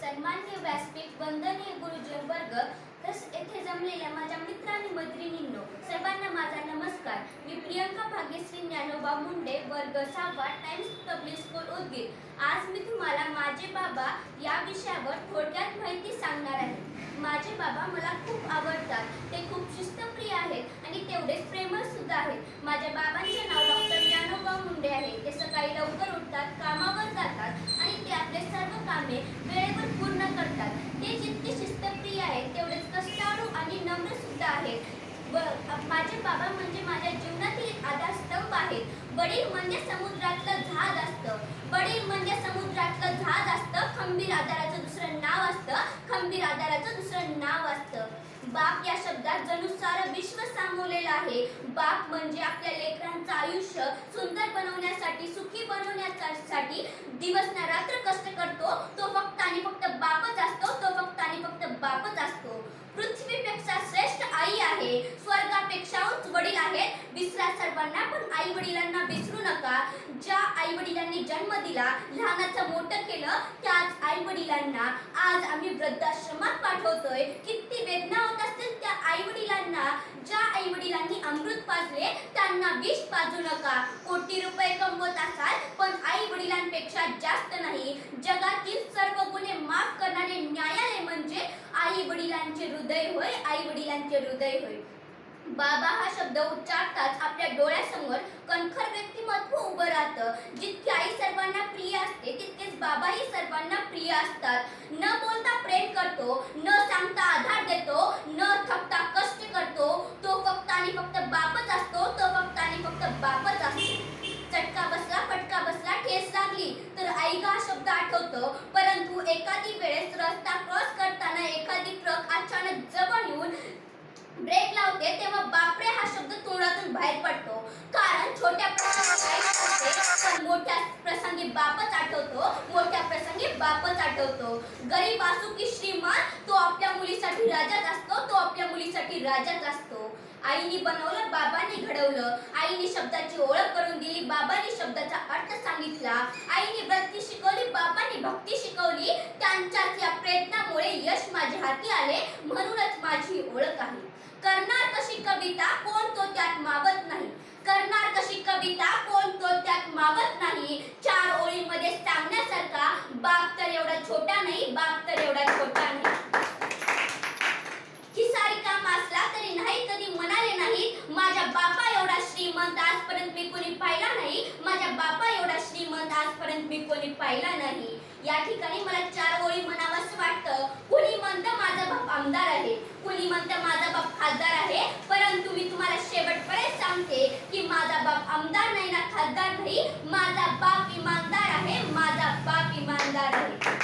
सन्मान्य व्यासपीठ वंदनीय गुरुजन वर्ग तस येथे जमलेल्या माझ्या मित्र आणि मैत्रिणींनो सर्वांना माझा नमस्कार. मी प्रियंका भाग्यश्री ज्ञानोबा मुंडे वर्ग सहावा टाइम्स पब्लिक स्कूल उदगीर. आज मी तुम्हाला माझे बाबा या विषयावर थोडक्यात माहिती सांगणार आहे. माझे बाबा मला खूप आवडतात. ते खूप शिस्तप्रिय आहेत आणि तेवढेच प्रेमळ सुद्धा आहेत. माझ्या बाबांचे नाव डॉक्टर ज्ञानोबा मुंडे आहे. ते सकाळी लवकर उठतात कामावर जातात आणि ते आपले सर्व कामे वेळेवर पूर्ण करतात ते जितके शिस्तप्रिय आहेत तेवढेच कष्टाळू आणि नम्र सुद्धा आहेत माझे बाबा म्हणजे माझ्या जीवनातील आधार आधारस्तंभ आहेत. वडील म्हणजे समुद्रातलं झाड असतं. वडील म्हणजे समुद्रातलं झाड असतं खंबीर आधाराचं दुसरं नाव असतं खंबीर आधाराचं दुसरं नाव असतं. बाप या शब्दात जणू सारं विश्व सामावलेलं आहे. बाप म्हणजे आपल्या लेकरांचं आयुष्य सुंदर बनवण्यासाठी सुखी बनवण्यासाठी दिवस न रात्र कष्ट करतो तो फक्त आणि फक्त बापच असतो तो फक्त आणि फक्त बापच असतो पृथ्वीपेक्षा श्रेष्ठ आई आहे स्वर्गापेक्षा उच्च वडील आहेत सर्वांना पण आई वडिलांना विसरू नका. ज्या आई वडिलांनी जन्म दिला लहानाचं मोठं केलं त्याच आई वडिलांना आज आम्ही वृद्धाश्रमात पाठवतोय. किती वेदना होत असतील त्या आई वडिलांना ज्या आई वडिलांनी अमृत पाजले त्यांना विष पाजू नका. कोटी रुपये कमवत असाल पण आई वडिलांपेक्षा जास्त नाही. जगातील सर्व गुन्हे माफ करणारे न्यायालय म्हणजे आई वडिलांचे हृदय होय आई वडिलांचे हृदय होय. बाबा हा शब्द उच्चारताच आपल्या डोळ्यासमोर कणखर व्यक्तिमत्व उभं राहतं. जितकी आई सर्वांना प्रिय असते तितकेच बाबाही सर्वांना प्रिय असतात. न बोलता प्रेम करतो न सांगता आधार देतो न थकता कष्ट करतो. तो फक्त आणि फक्त बापच असतो तो फक्त आणि फक्त बापच असतो. चटका बसला फटका बसला ठेस लागली तर आई हा शब्द आठवतो. परंतु एखादी वेळेस रस्ता क्रॉस करताना एखादी ट्रक अचानक जवळ येऊन ब्रेक लावते तेव्हा बापरे हा शब्द तोंडातून बाहेर पडतो. बापच आठवतो. गरीब असो की श्रीमान तो आपल्या मुलीसाठी राजाच असतो तो आपल्या मुलीसाठी राजाच असतो. आईने बनवलं बाबाने घडवलं. आईने शब्दाची ओळख करून दिली बाबांनी शब्दाचा अर्थ सांगितला. आईने वृत्ती शिकवली बाबांनी भक्ती शिकवली. त्यांच्या या प्रयत्नामुळे यश माझ्या हाती आले म्हणूनच माझी ओळख आहे. करणार कशी कविता कोण तो त्यात मावत नाही करणार कशी कविता कोण तो त्यात मावत नाही चार ओळीमध्ये सांगण्यासारखा बाप तर एवढा छोटा नाही बाप तर एवढा छोटा नाही. सारी काम असला तरी नाही कधी म्हणाले नाही माझ्या बापा एवढा श्रीमंत आजपर्यंत मी कोणी पाहिला नाही माझ्या बापा एवढा श्रीमंत आजपर्यंत मी कोणी पाहिला नाही. या ठिकाणी मला चार ओळी म्हणावंसं वाटतं. कुणी म्हणतं माझा बाप आमदार आहे कुणी म्हणतं माझा बाप खासदार आहे परंतु मी तुम्हाला शेवटपर्यंत सांगते की माझा बाप आमदार नाही ना खासदार नाही माझा बाप इमानदार आहे माझा बाप इमानदार आहे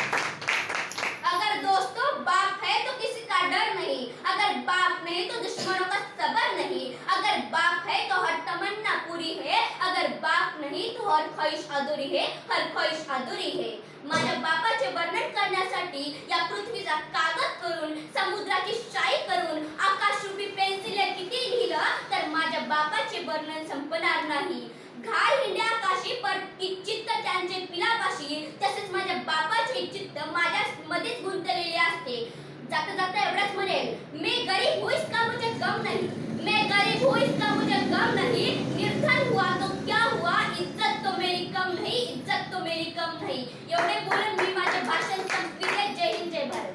अगर दोस्तों बाप है तो किसी का डर नहीं अगर बाप नहीं तो दुश्मनों का सबर नहीं अगर बाप है तो हर तमन्ना पूरी है अगर बाप नहीं तो हर ख्वाहिश अधुरी है हर ख्वाहिश अधुरी है. माझ्या बापाचे वर्णन करण्यासाठी या पृथ्वीचा कागद करून समुद्राची शाई करून आकाश रूपी पेन्सिल किती लिहिलं तर माझ्या बापाचे वर्णन संपणार नाही. घाल हिंड्या आकाशी पर चित्त त्यांचे पिलापाशी. तसेच माझ्या बापाचे चित्त माझ्या मध्येच गुंतलेले असते. जाता जाता एवढंच म्हणेल मी गरीब होईस का मुझे गम नाही? मैं गरीब होईस का मुझे गम नहीं? मेरी कम नहीं इज्जत तो मेरी कम नहीं। एवढे बोलून मी माझे भाषण संपविते जय हिंद जय भारत.